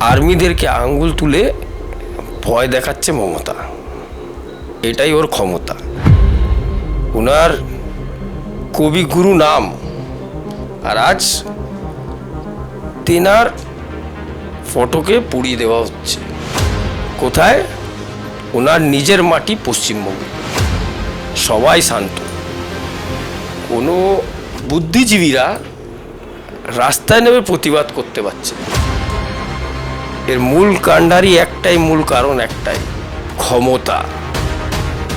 আর্মিদেরকে আঙ্গুল তুলে ভয় দেখাচ্ছে মমতা। এটাই ওর ক্ষমতা। ওনার কবিগুরু নাম। আর আজ তেনার ফটোকে পুড়িয়ে দেওয়া হচ্ছে। কোথায়? ওনার নিজের মাটি পশ্চিমবঙ্গে। সবাই শান্ত। কোনো বুদ্ধিজীবীরা রাস্তায় নেমে প্রতিবাদ করতে পারছে। এর মূল কাণ্ডারই একটাই মূল কারণ একটাই ক্ষমতা।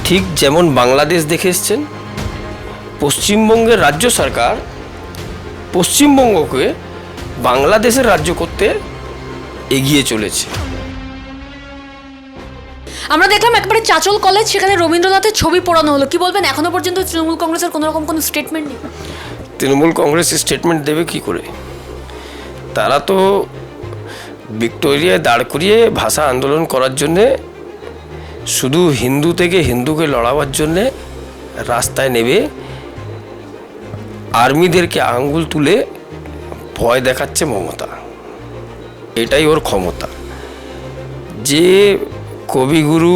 ঠিক যেমন বাংলাদেশ দেখে এসছেন পশ্চিমবঙ্গের রাজ্য সরকার পশ্চিমবঙ্গকে বাংলাদেশের রাজ্য করতে এগিয়ে চলেছে। আমরা দেখলাম একবারে চাচল কলেজ সেখানে রবীন্দ্রনাথের ছবি পড়ানো হলো। কি বলবেন? এখনও পর্যন্ত তৃণমূল কংগ্রেসের কোনো রকম কোনো স্টেটমেন্ট নেই। তৃণমূল কংগ্রেস স্টেটমেন্ট দেবে কি করে? তারা তো ভিক্টোরিয়ায় দাঁড় করিয়ে ভাষা আন্দোলন করার জন্যে, শুধু হিন্দু থেকে হিন্দুকে লড়াবার জন্যে রাস্তায় নেবে, আর্মিদেরকে আঙ্গুল তুলে ভয় দেখাচ্ছে মমতা। এটাই ওর ক্ষমতা। যে কবিগুরু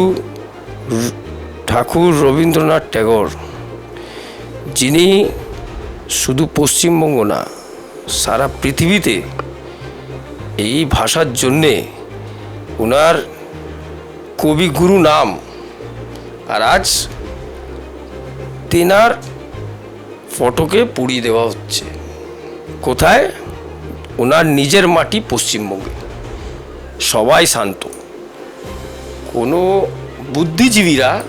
ঠাকুর রবীন্দ্রনাথ ট্যাগর, যিনি শুধু পশ্চিমবঙ্গ না, সারা পৃথিবীতে এই ভাষার জন্যে ওনার কবিগুরু নাম। আর আজ তেনার ফটোকে পুড়িয়ে দেওয়া হচ্ছে। কোথায়? ওনার নিজের মাটি পশ্চিমবঙ্গে। সবাই শান্ত। কোনো বুদ্ধিজীবীরা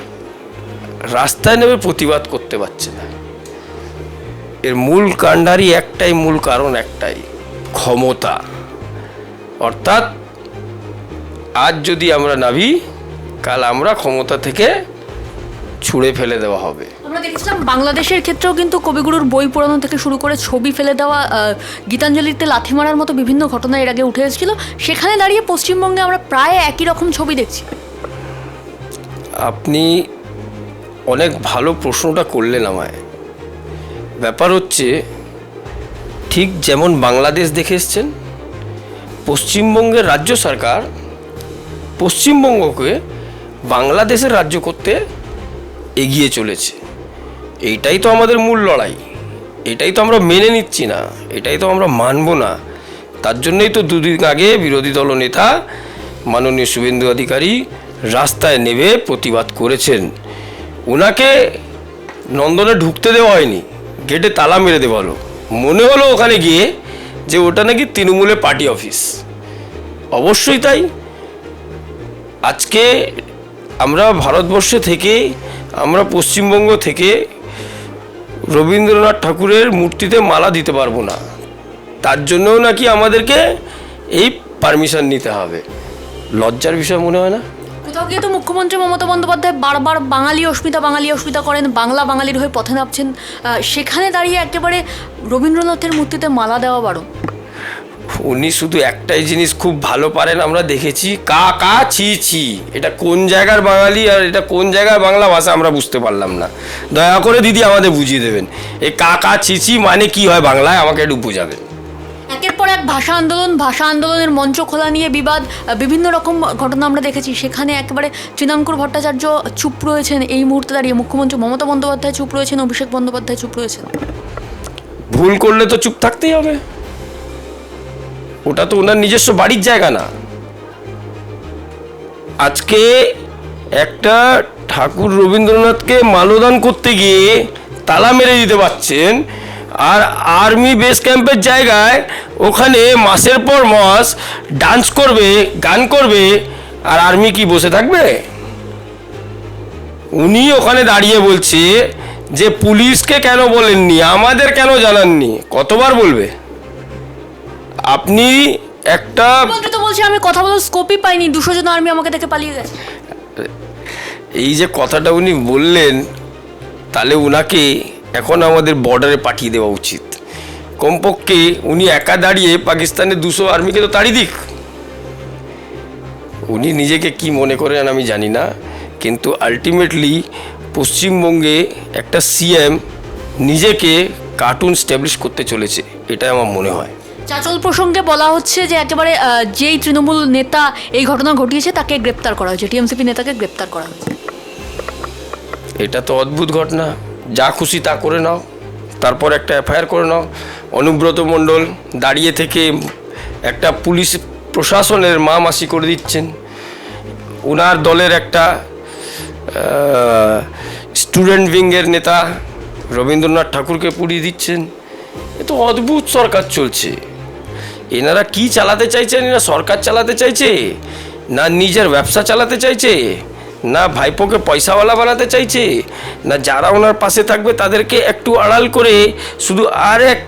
রাস্তায় নেমে প্রতিবাদ করতে পারছে না। এর মূল কাণ্ডারই একটাই, মূল কারণ একটাই, ক্ষমতা। অর্থাৎ আজ যদি আমরা নাবি কাল আমরা ক্ষমতা থেকে ছুঁড়ে ফেলে দেওয়া হবে। আমরা দেখেছিলাম বাংলাদেশের ক্ষেত্রেও কিন্তু কবিগুরুর বই পড়ানো থেকে শুরু করে ছবি ফেলে দেওয়া গীতাঞ্জলিতে লাথি মারার মতো বিভিন্ন ঘটনা এর আগে উঠে এসেছিল। সেখানে দাঁড়িয়ে পশ্চিমবঙ্গে আমরা প্রায় একই রকম ছবি দেখছি। আপনি অনেক ভালো প্রশ্নটা করলেন আমায়। ব্যাপার হচ্ছে ঠিক যেমন বাংলাদেশ দেখে এসছেন পশ্চিমবঙ্গের রাজ্য সরকার পশ্চিমবঙ্গকে বাংলাদেশের রাজ্য করতে এগিয়ে চলেছে। এইটাই তো আমাদের মূল লড়াই। এটাই তো আমরা মেনে নিচ্ছি না। এটাই তো আমরা মানব না। তার জন্যই তো দুদিন আগে বিরোধী দল নেতা মাননীয় শুভেন্দু অধিকারী রাস্তায় নেমে প্রতিবাদ করেছেন। ওনাকে নন্দনে ঢুকতে দেওয়া হয়নি। গেটে তালা মেরে দেওয়া হলো। মনে হলো ওখানে গিয়ে যে ওটা নাকি তৃণমূলের পার্টি অফিস। অবশ্যই তাই। আজকে আমরা ভারতবর্ষে থেকে, আমরা পশ্চিমবঙ্গ থেকে রবীন্দ্রনাথ ঠাকুরের মূর্তিতে মালা দিতে পারব না। তার জন্যও নাকি আমাদেরকে এই পারমিশন নিতে হবে। লজ্জার বিষয় মনে হয় না? কোথাও গিয়ে তো মুখ্যমন্ত্রী মমতা বন্দ্যোপাধ্যায় বারবার বাঙালি অস্মিতা বাঙালি অস্মিতা করেন, বাংলা বাঙালির হয়ে পথে নামছেন। সেখানে দাঁড়িয়ে একেবারে রবীন্দ্রনাথের মূর্তিতে মালা দেওয়া বারণ। উনি শুধু একটাই জিনিস খুব ভালো পারেন, আমরা দেখেছি, কা কা, ছি ছি। এটা কোন জায়গার বাঙালি আর এটা কোন জায়গার বাংলা ভাষা আমরা বুঝতে পারলাম না। দয়া করে দিদি আমাদের বুঝিয়ে দেবেন। এই কা কা, ছি ছি মানে কি হয় বাংলায় আমাকে একটু বোঝাবেন। এক ভাষা আন্দোলন, ভাষা আন্দোলনের মঞ্চ খোলা নিয়ে বিবাদ বিভিন্ন রকম ঘটনা আমরা দেখেছি। সেখানে একেবারে তৃণাঙ্কুর ভট্টাচার্য চুপ রয়েছেন এই মুহূর্তে দাঁড়িয়ে। মুখ্যমন্ত্রী মমতা বন্দ্যোপাধ্যায় চুপ রয়েছেন, অভিষেক বন্দ্যোপাধ্যায় চুপ রয়েছেন। ভুল করলে তো চুপ থাকতেই হবে। ওটা তো ওনার নিজস্ব বাড়ির জায়গা না। আজকে একটা ঠাকুর রবীন্দ্রনাথকে মালদান করতে গিয়ে তালা মেরে দিতে পারছেন আর আর্মি বেস ক্যাম্পের জায়গায় ওখানে মাসের পর মাস ডান্স করবে গান করবে আর আর্মি কি বসে থাকবে? উনি ওখানে দাঁড়িয়ে বলছে যে পুলিশকে কেন বলেননি? আমাদের কেন জানাননি? কতবার বলবে? আপনি একটা তো বলছে আমি কথা বলার স্কোপই পাইনি। দুশো জন আর্মি আমাকে দেখে পালিয়ে গেছে। এই যে কথাটা উনি বললেন তাহলে উনাকে এখন আমাদের বর্ডারে পাঠিয়ে দেওয়া উচিত। কমপক্ষে উনি একা দাঁড়িয়ে পাকিস্তানের দুশো আর্মিকে তো তাড়িয়ে দিক। উনি নিজেকে কি মনে করেন আমি জানি না কিন্তু আলটিমেটলি পশ্চিমবঙ্গে একটা সিএম নিজেকে কার্টুন স্ট্যাবলিশ করতে চলেছে এটাই আমার মনে হয়। চাচল প্রসঙ্গে বলা হচ্ছে যে একেবারে যেই তৃণমূল নেতা এই ঘটনা ঘটিয়েছে তাকে গ্রেপ্তার করা হয়েছে টিএমসিপি নেতাকে গ্রেপ্তার করা হয়েছে। এটা তো অদ্ভুত ঘটনা। যা খুশি তা করে নাও। তারপর একটা এফআইআর করে নাও। অনুব্রত মণ্ডল দাঁড়িয়ে থেকে একটা পুলিশ প্রশাসনের মা মাসি করে দিচ্ছেন। ওনার দলের একটা স্টুডেন্ট উইংয়ের নেতা রবীন্দ্রনাথ ঠাকুরকে পুড়িয়ে দিচ্ছেন। এ তো অদ্ভুত সরকার চলছে। এনারা কি চালাতে চাইছেন? এরা সরকার চালাতে চাইছে? না নিজের ব্যবসা চালাতে চাইছে? না ভাইপোকে পয়সাওয়ালা বানাতে চাইছে, না যারা ওনার পাশে থাকবে তাদেরকে একটু আড়াল করে শুধু আর এক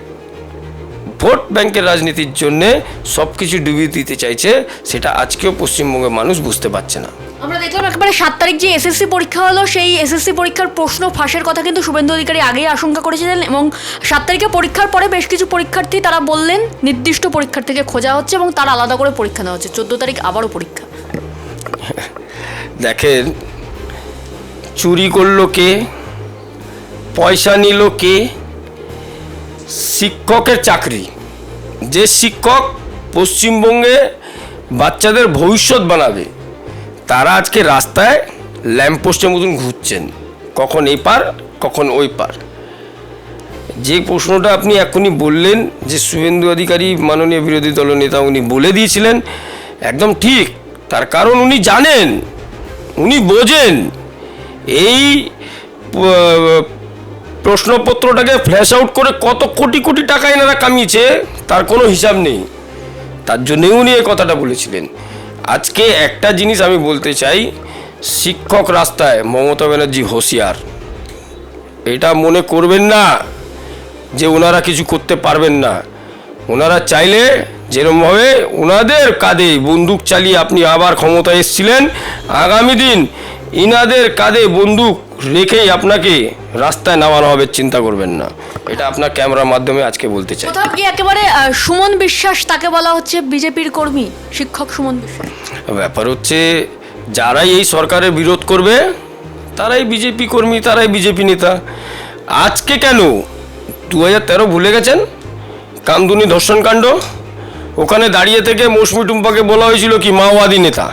ভোট ব্যাংকের রাজনীতির জন্যে সব কিছু ডুবিয়ে দিতে চাইছে, সেটা আজকেও পশ্চিমবঙ্গের মানুষ বুঝতে পারছে না। আমরা দেখলাম একেবারে সাত তারিখ যে এসএসসি পরীক্ষা হলো, সেই এসএসসি পরীক্ষার প্রশ্ন ফাঁসের কথা কিন্তু শুভেন্দু অধিকারী আগেই আশঙ্কা করেছিলেন এবং সাত তারিখে পরীক্ষার পরে বেশ কিছু পরীক্ষার্থী তারা বললেন, নির্দিষ্ট পরীক্ষার্থীকে খোঁজা হচ্ছে এবং তার আলাদা করে পরীক্ষা নেওয়া হচ্ছে। চোদ্দ তারিখ আবারও পরীক্ষা। দেখেন, চুরি করল কে? পয়সা নিল কে? শিক্ষকের চাকরি। যে শিক্ষক পশ্চিমবঙ্গে বাচ্চাদের ভবিষ্যৎ বানাবে, তারা আজকে রাস্তায় ল্যাম্পপোস্টের মতন ঘুরছেন। কখন এই পার, কখন ওই পার। যে প্রশ্নটা আপনি এখনই বললেন, যে শুভেন্দু অধিকারী মাননীয় বিরোধী দলনেতা উনি বলে দিয়েছিলেন, একদম ঠিক। তার কারণ উনি জানেন। উনি বোঝেন এই প্রশ্নপত্রটাকে ফ্ল্যাশ আউট করে কত কোটি কোটি টাকা এনারা কামিয়েছে, তার কোনো হিসাব নেই। তার জন্যই উনি এই কথাটা বলেছিলেন। আজকে একটা জিনিস আমি বলতে চাই, শিক্ষক রাস্তায় মমতা ব্যানার্জি হুঁশিয়ার। এটা মনে করবেন না যে ওনারা কিছু করতে পারবেন না। ওনারা চাইলে যেরমভাবে ওনাদের কাঁধে বন্দুক চালিয়ে আপনি আবার ক্ষমতায় এসেছিলেন আগামী দিন ইনাদের কাঁধে বন্দুক রেখেই আপনাকে রাস্তায় নামানো হবে চিন্তা করবেন না। এটা আপনার ক্যামেরার মাধ্যমে আজকে বলতে চাই। কোথাও কি একেবারে সুমন বিশ্বাস তাকে বলা হচ্ছে বিজেপির কর্মী শিক্ষক সুমন বিশ্বাস? ব্যাপার হচ্ছে যারাই এই সরকারের বিরোধ করবে তারাই বিজেপি কর্মী তারাই বিজেপি নেতা। আজকে কেন? দু হাজার তেরো ভুলে গেছেন? কামদুনি ধর্ষণ কাণ্ড? ওখানে দাঁড়িয়ে থেকে মৌসুমি টুম্পাকে বলা হয়েছিল কি, মাওবাদী নেতা।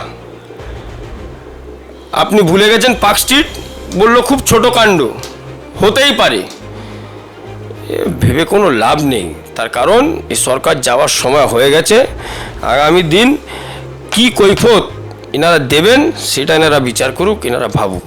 আপনি ভুলে গেছেন, পার্ক স্ট্রিট বলল খুব ছোট কাণ্ড। হতেই পারে। ভেবে কোনো লাভ নেই। তার কারণ এই সরকার যাওয়ার সময় হয়ে গেছে। আগামী দিন কি কৈফত এনারা দেবেন, সেটা এনারা বিচার করুক এনারা ভাবুক।